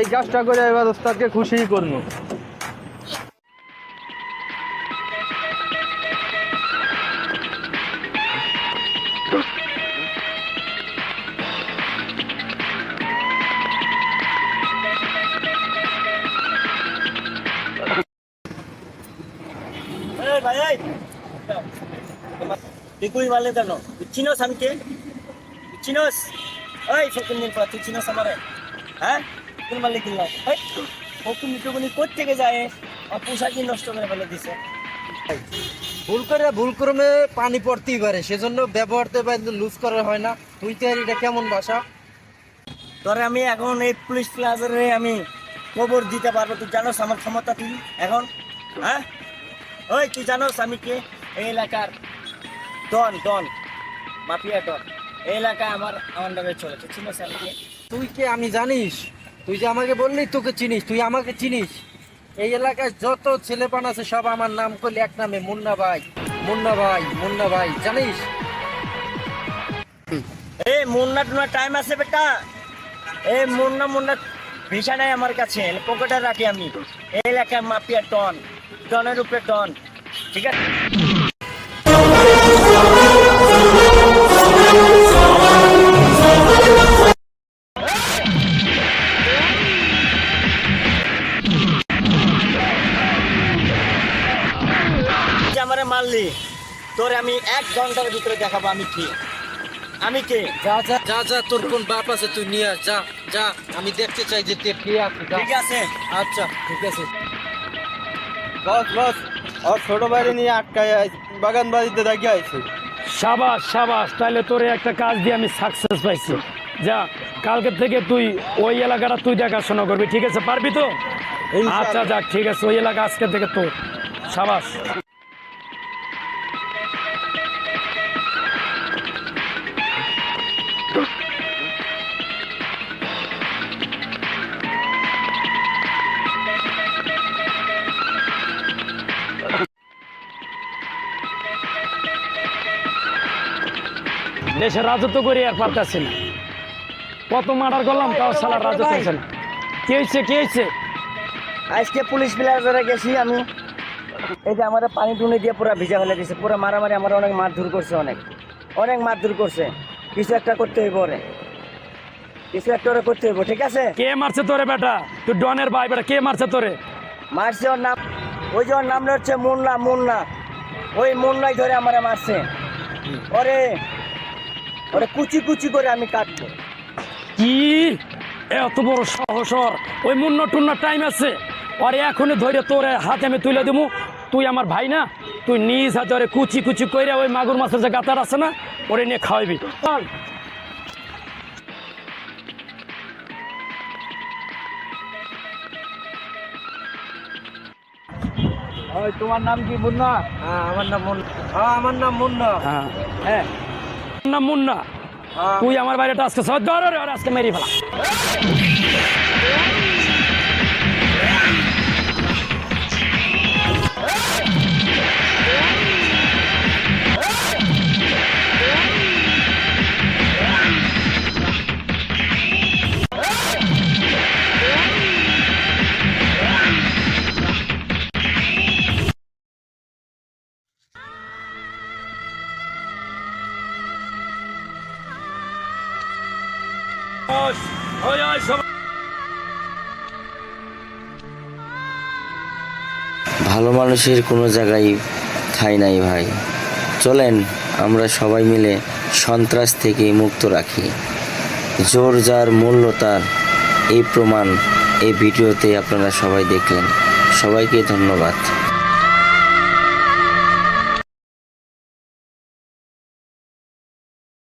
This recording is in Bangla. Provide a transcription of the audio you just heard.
এই কাজটা করে এবার ওস্তাদকে খুশিই করব। কেন? চিনোস আমি কে? চিনোস ওই পর তুই চিনোস আমারে। হ্যাঁ? কোন মারলে কিনলাম এই ফকুন মিটুকুনি কোথ থেকে যায়? আর পোশাকই নষ্ট করে ফেলে দিছে। ভুল করে ভুল ক্রমে পানি পড়তেই পারে। সেজন্য ব্যবহারতে পারে লুজ করা হয় না। তুই তো এটা কেমন ভাষা তোরে আমি এখন এই পুলিশ প্লাজারে আমি খবর দিতে পারব। তুই জানোস আমার ক্ষমতা তুই এখন? হ্যাঁ? ওই তুই জানোস আমি কে? এই এলাকার ডন ডন মাফিয়া ডন। এই এলাকায় আমার আমার নামে চলে। তুই চিনোস আমি কে? তুই কে? আমি জানিস। তুই যে আমাকে বললি, তোকে চিনিস, তুই আমাকে চিনিস। এই এলাকায় যত ছেলেপান আছে, সব আমার নাম করলে এক নামে, মুন্না ভাই মুন্না ভাই মুন্না ভাই, জানিস? এ, মুন্না টুনা টাইম আছে বেটা। এ, মুন্না মুন্না, ভিসা নাই আমার কাছে পকেটে রাখি আমি। এই এলাকায় মাফিয়া টন, টনের উপরে টন, ঠিক আছে? মারলি তোরে আমি এক ঘণ্টার ভিতরে দেখাবো আমি কি। আমি কে? যা যা যা যা তোর কোন বাপ আছে তুই নিয়ে যা যা আমি দেখতে চাই যে তুই কে আছে ঠিক আছে। আচ্ছা ঠিক আছে। বস বস ওর ছোট বাইরে নিয়ে আটকায় বাগান বাড়িতে দেখে আইছে। সাবাস সাবাস তাহলে তোরে একটা কাজ দিয়ে আমি সাকসেস পাইছি। যা কালকে থেকে তুই ওই এলাকাটা তুই দেখাশোনা করবি ঠিক আছে পারবি তো? আচ্ছা যাক ঠিক আছে ওই এলাকা আজকে থেকে তোর। সাবাস। দেশে রাজত্ব করে আর পারতেছি না। কত মার্ডার করলাম তাও সালা রাজত্ব হচ্ছে না। কে হয়েছে কে হয়েছে? আজকে পুলিশ প্লাজারে গেছি আমি। এই যে আমার পানি টুনি দিয়ে পুরো ভিজা ফেলে দিছে পুরো মারামারি আমার অনেক মারধর করছে অনেক। অনেক মারধর করছে। কিছু একটা করতে হইব ওরে। কিছু একটা ওরে করতে হইব ঠিক আছে? কে মারছে তোরে বেটা? তুই ডনের ভাই বেটা কে মারছে তোরে? মারছে ওর নাম ওই যে ওর নাম হচ্ছে মুন্না মুন্না। ওই মুন্নাই ধরে আমারে মারছে। ওরে ওরে কুচি কুচি করে আমি কাটবো। কি? এত বড় সহসর ওই মুন্ন টুন্না টাইম আছে। আর এখনই ধরে তোরে হাতে আমি তুলে দেবো তুই আমার ভাই না? তুই নিজ হাতে ওরে কুচি কুচি কইরা ওই মাগুর মাছের যে গাতার আছে না ওরে নিয়ে খাওয়াবি। চল। ওই তোমার নাম কি মুন্না? হ্যাঁ আমার নাম মুন্না। হ্যাঁ আমার নাম মুন্না। হ্যাঁ। হ্যাঁ। না মুন্না হ্যাঁ। তুই আমার বাড়িটা আজকে সব ধর রে, ওরে আজকে মেরি ফেলা ভালো মানুষের কোনো জায়গায় ঠাই নাই ভাই। চলেন, আমরা সবাই মিলে সন্ত্রাস থেকে মুক্ত রাখি। জোর যার মূল্য তার, এই প্রমাণ এই ভিডিওতে আপনারা সবাই দেখলেন। সবাইকে ধন্যবাদ।